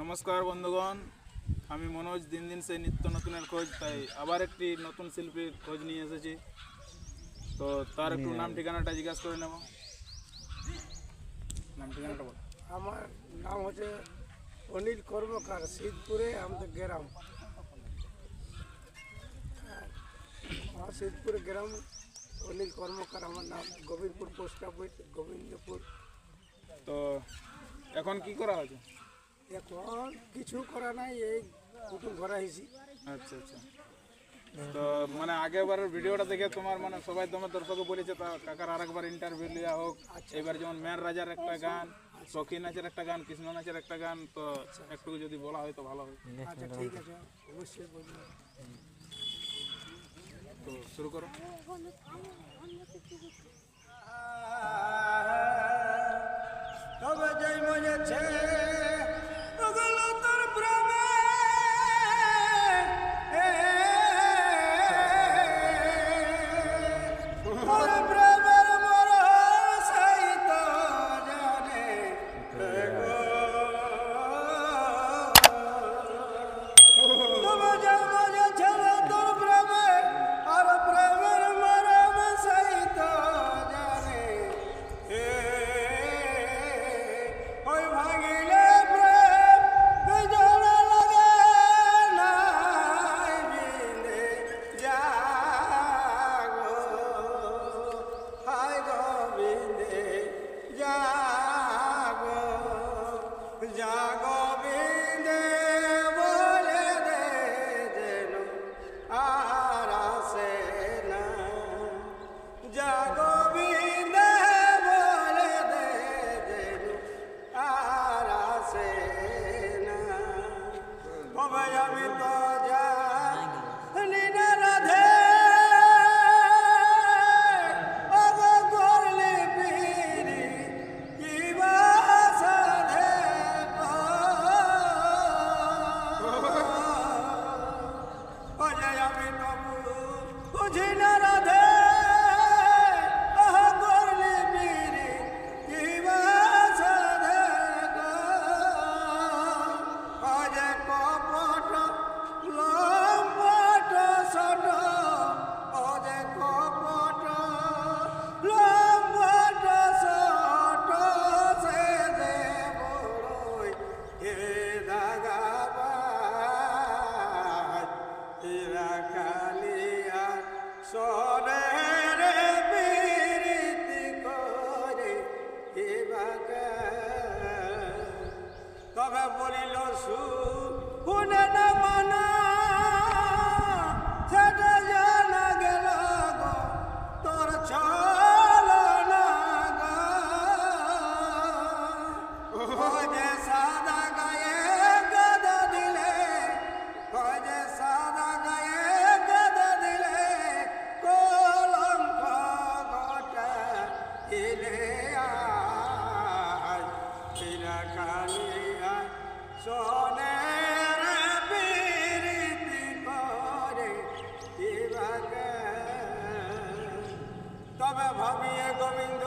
নমস্কার বন্ধুগণ আমি মনোজ দিন দিন সেই নিত্য নতুনের খোঁজ তাই আবার একটি নতুন শিল্পীর খোঁজ নিয়ে এসেছি। তো তার একটু নাম ঠিকানাটা জিজ্ঞাসা করে নেব। নাম ঠিকানাটা বল। আমার নাম হচ্ছে অনিল কর্মকার শীতপুরে আমাদের গ্রাম। আমার শীতপুরে গ্রাম অনিল কর্মকার আমার নাম গোবিন্দপুর পোস্ট অফিস গোবিন্দপুর। তো এখন কি করা হয়েছে? এখন কিছু করা নাই এই কুটুম ঘরা হয়েছি আচ্ছা আচ্ছা তো মানে আগেবারের ভিডিওটা দেখে তোমার মানে সবাই তোমার দর্শকে বলেছে তা কাকার আরেকবার ইন্টারভিউ নেওয়া হোক এবার যেমন মেয়ের রাজার একটা গান সখী নাচের একটা গান কৃষ্ণ নাচের একটা গান তো একটু যদি বলা হয় তো ভালো হয় আচ্ছা ঠিক আছে অবশ্যই বলবো তো শুরু করো তবে যাই মজেছে ওগুলো জাগো জাগো বিনে বলে দে যেন আর আসে না। জাগো বিনে বলে দে যেন আর আসে না। আমি তো বাগা তবে বলিল সু না মানা? তবে ভাবিয়ে গোবিন্দ